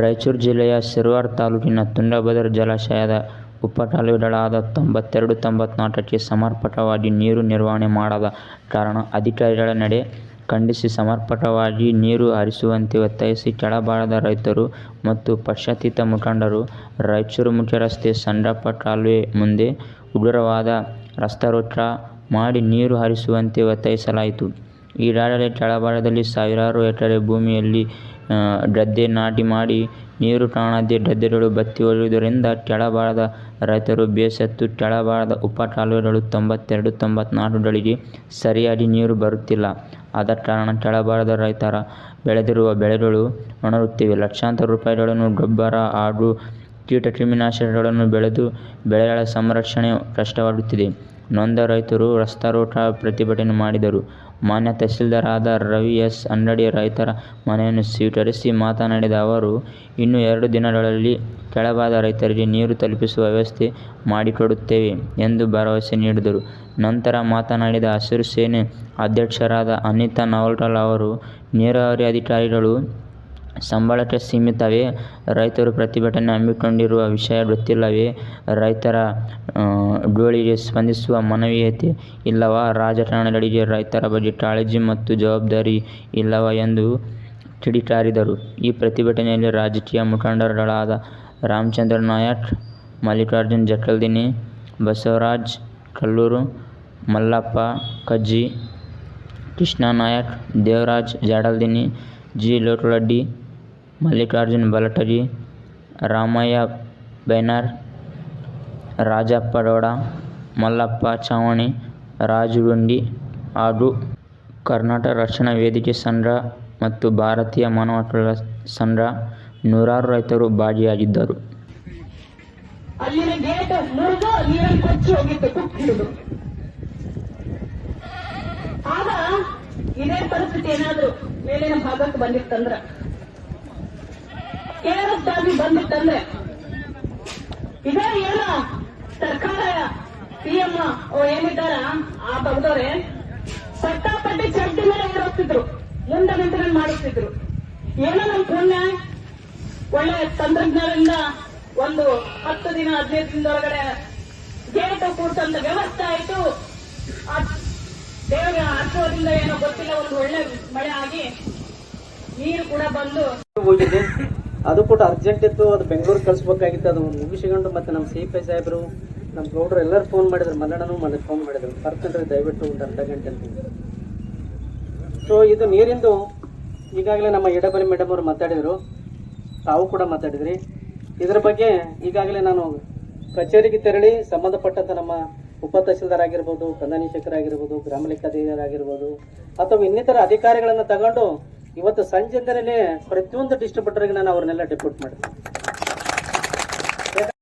ರಾಯಚೂರು ಜಿಲ್ಲೆಯ ಸಿರ್ವಾರ್ ತಾಲೂಕಿನ ತುಂಡಭದ್ರ ಜಲಾಶಯದ ಉಪಕಾಲುವೆಗಳಾದ ತೊಂಬತ್ತೆರಡು, ತೊಂಬತ್ನಾಲ್ಕಕ್ಕೆ ಸಮರ್ಪಕವಾಗಿ ನೀರು ನಿರ್ವಹಣೆ ಮಾಡದ ಕಾರಣ ಅಧಿಕಾರಿಗಳ ನಡೆ ಖಂಡಿಸಿ ಸಮರ್ಪಕವಾಗಿ ನೀರು ಹರಿಸುವಂತೆ ಒತ್ತಾಯಿಸಿ ಕೆಳಭಾಗದ ರೈತರು ಮತ್ತು ಪಕ್ಷಾತೀತ ಮುಖಂಡರು ರಾಯಚೂರು ಮುಖ್ಯರಸ್ತೆ ಸಂಡಪ್ಪ ಕಾಲುವೆ ಮುಂದೆ ಉಗ್ರವಾದ ರಾಸ್ತಾರೋಕ ಮಾಡಿ ನೀರು ಹರಿಸುವಂತೆ ಒತ್ತಾಯಿಸಲಾಯಿತು. ಈಗಾಗಲೇ ಕೆಳಭಾಗದಲ್ಲಿ ಸಾವಿರಾರು ಎಕರೆ ಭೂಮಿಯಲ್ಲಿ ಗದ್ದೆ ನಾಟಿ ಮಾಡಿ ನೀರು ಕಾಣದೆ ಗದ್ದೆಗಳು ಬತ್ತಿ ಹೋಗಿರುವುದರಿಂದ ಕೆಳಭಾಗದ ರೈತರು ಬೇಸತ್ತು ಕೆಳಭಾಗದ ಉಪಕಾಲುವೆಗಳು ತೊಂಬತ್ತೆರಡು, ತೊಂಬತ್ನಾಲ್ಕುಗಳಿಗೆ ಸರಿಯಾಗಿ ನೀರು ಬರುತ್ತಿಲ್ಲ. ಆದ ಕಾರಣ ಕೆಳಭಾಗದ ರೈತರ ಬೆಳೆದಿರುವ ಬೆಳೆಗಳು ಒಣಗುತ್ತಿವೆ. ಲಕ್ಷಾಂತರ ರೂಪಾಯಿಗಳನ್ನು ಗೊಬ್ಬರ ಹಾಗೂ ಕೀಟಕ್ರಿಮಿನಾಶಕಗಳನ್ನು ಬೆಳೆದು ಬೆಳೆಗಳ ಸಂರಕ್ಷಣೆ ಕಷ್ಟವಾಗುತ್ತಿದೆ. ನೊಂದ ರೈತರು ರಾಸ್ತಾರೋಕ ಪ್ರತಿಭಟನೆ ಮಾಡಿದರು. ಮಾನ್ಯ ತಹಶೀಲ್ದಾರರಾದ ರವಿ ಎಸ್. ಅನ್ನಡಿ ರೈತರ ಮನೆಯನ್ನು ಸ್ವೀಕರಿಸಿ ಮಾತನಾಡಿದ ಅವರು, ಇನ್ನು ಎರಡು ದಿನಗಳಲ್ಲಿ ಕೆಳಭಾಗದ ರೈತರಿಗೆ ನೀರು ತಲುಪಿಸುವ ವ್ಯವಸ್ಥೆ ಮಾಡಿಕೊಡುತ್ತೇವೆ ಎಂದು ಭರವಸೆ ನೀಡಿದರು. ನಂತರ ಮಾತನಾಡಿದ ಹಸಿರು ಸೇನೆ ಅಧ್ಯಕ್ಷರಾದ ಅನಿತಾ ನವಲ್ಖಾಲ್ ಅವರು, ನೀರಾವರಿ ಅಧಿಕಾರಿಗಳು ಸಂಬಳಕ್ಕೆ ಸೀಮಿತವೇ, ರೈತರು ಪ್ರತಿಭಟನೆ ಹಮ್ಮಿಕೊಂಡಿರುವ ವಿಷಯ ಗೊತ್ತಿಲ್ಲವೇ, ರೈತರ ಗೋಳಿಗೆ ಸ್ಪಂದಿಸುವ ಮಾನವೀಯತೆ ಇಲ್ಲವ ರಾಜಕಾರಣಿಗಳಿಗೆ ರೈತರ ಬಗ್ಗೆ ಕಾಳಜಿ ಮತ್ತು ಜವಾಬ್ದಾರಿ ಇಲ್ಲವ ಎಂದು ಕಿಡಿಕಾರಿದರು. ಈ ಪ್ರತಿಭಟನೆಯಲ್ಲಿ ರಾಜಕೀಯ ಮುಖಂಡರುಗಳಾದ ರಾಮಚಂದ್ರ ನಾಯಕ್, ಮಲ್ಲಿಕಾರ್ಜುನ ಜಕಲ್ದಿನ್ನಿ, ಬಸವರಾಜ್ ಕಲ್ಲೂರು, ಮಲ್ಲಪ್ಪ ಕಜ್ಜಿ, ಕೃಷ್ಣಾನಾಯಕ್, ದೇವರಾಜ್ ಜಾಡಲ್ದಿನಿ ಜಿ. ಲೋಕರೆಡ್ಡಿ, ಮಲ್ಲಿಕಾರ್ಜುನ ಬಲಟಗಿ, ರಾಮಯ್ಯ ಬೇನರ್ ರಾಜಪ್ಪ ಗೌಡ, ಮಲ್ಲಪ್ಪ ಚಾವಣಿ ರಾಜು ಗುಂಡಿ ಹಾಗೂ ಕರ್ನಾಟಕ ರಕ್ಷಣಾ ವೇದಿಕೆ ಸಂಘ ಮತ್ತು ಭಾರತೀಯ ಮಾನವ ಹಕ್ಕುಗಳ ಸಂಘ ನೂರಾರು ರೈತರು ಭಾಗಿಯಾಗಿದ್ದರು. ಇದೇ ಪರಿಸ್ಥಿತಿ ಏನಾದರೂ ಮೇಲಿನ ಭಾಗಕ್ಕೆ ಬಂದಿತ್ತಂದ್ರ ಬಂದಿತ್ತಂದೆ ಬಂದಿತ್ತಂದ್ರೆ ಇದೇ ಏನು ಸರ್ಕಾರ ಸಿಎಂ ಏನಿದ್ದಾರ, ಆ ಬಗ್ದವ್ರೆ, ಪಟ್ಟಾಪಟ್ಟಿ ಚಡ್ಡಿ ಮೇಲೆ ಓಡೋಗ್ತಿದ್ರು. ಮುಂದೆ ನಿಂತರ ಮಾಡಿಸ್ತಿದ್ರು. ಏನೋ ನಮ್ ಪುಣ್ಯ, ಒಳ್ಳೆ ತಂತ್ರಜ್ಞಾನದಿಂದ ಒಂದು ಹತ್ತು ದಿನ, ಹದಿನೈದು ದಿನದೊಳಗಡೆ ಗೇಟ್ ಕೂಡ ವ್ಯವಸ್ಥೆ ಆಯ್ತು. ದೇವರ ಹತ್ತುವರಿಂದ ಏನೋ ಗೊತ್ತಿಲ್ಲ, ಒಂದು ಒಳ್ಳೆ ಮಳೆ ಆಗಿ ನೀರು ಕೂಡ ಬಂದು ಅದು ಕೂಡ ಅರ್ಜೆಂಟ್ ಇತ್ತು, ಅದು ಬೆಂಗಳೂರು ಕಳಿಸ್ಬೇಕಾಗಿತ್ತು, ಅದು ಮುಗಿಸಿಕೊಂಡು ಮತ್ತೆ ನಮ್ಮ ಸಿ ಪಿ ಸಾಹೇಬರು, ನಮ್ಮ ಗೌಡ್ರು ಎಲ್ಲರೂ ಫೋನ್ ಮಾಡಿದ್ರು, ಮಲ್ಲಣ್ಣನು ಮನೆ ಫೋನ್ ಮಾಡಿದ್ರು. ಬರ್ತೀನಿ ದಯವಿಟ್ಟು ಒಂದು ಅರ್ಧ ಗಂಟೆ ಸೊ ಇದು ನೀರಿಂದು, ಈಗಾಗಲೇ ನಮ್ಮ ಎಡಬಲಿ ಮೇಡಮ್ ಅವರು ಮಾತಾಡಿದರು. ತಾವು ಕೂಡ ಮಾತಾಡಿದ್ರಿ. ಇದರ ಬಗ್ಗೆ ಈಗಾಗಲೇ ನಾನು ಕಚೇರಿಗೆ ತೆರಳಿ ಸಂಬಂಧಪಟ್ಟಂಥ ನಮ್ಮ ಉಪ ತಹಸೀಲ್ದಾರ್ ಆಗಿರ್ಬೋದು ಕಂದಾನೀಶಕರಾಗಿರ್ಬೋದು ಗ್ರಾಮ ಲೆಕ್ಕಾಧಿಕಾರಿಯಾಗಿರ್ಬೋದು ಅಥವಾ ಇನ್ನಿತರ ಅಧಿಕಾರಿಗಳನ್ನು ತಗೊಂಡು ಇವತ್ತು ಸಂಜೆಯಿಂದಲೇ ಪ್ರತಿಯೊಂದು ಡಿಸ್ಟ್ರಿಬ್ಯೂಟರ್ಗೆ ನಾನು ಅವ್ರನ್ನೆಲ್ಲ ಡೆಪ್ಯೂಟ್ ಮಾಡಿದೆ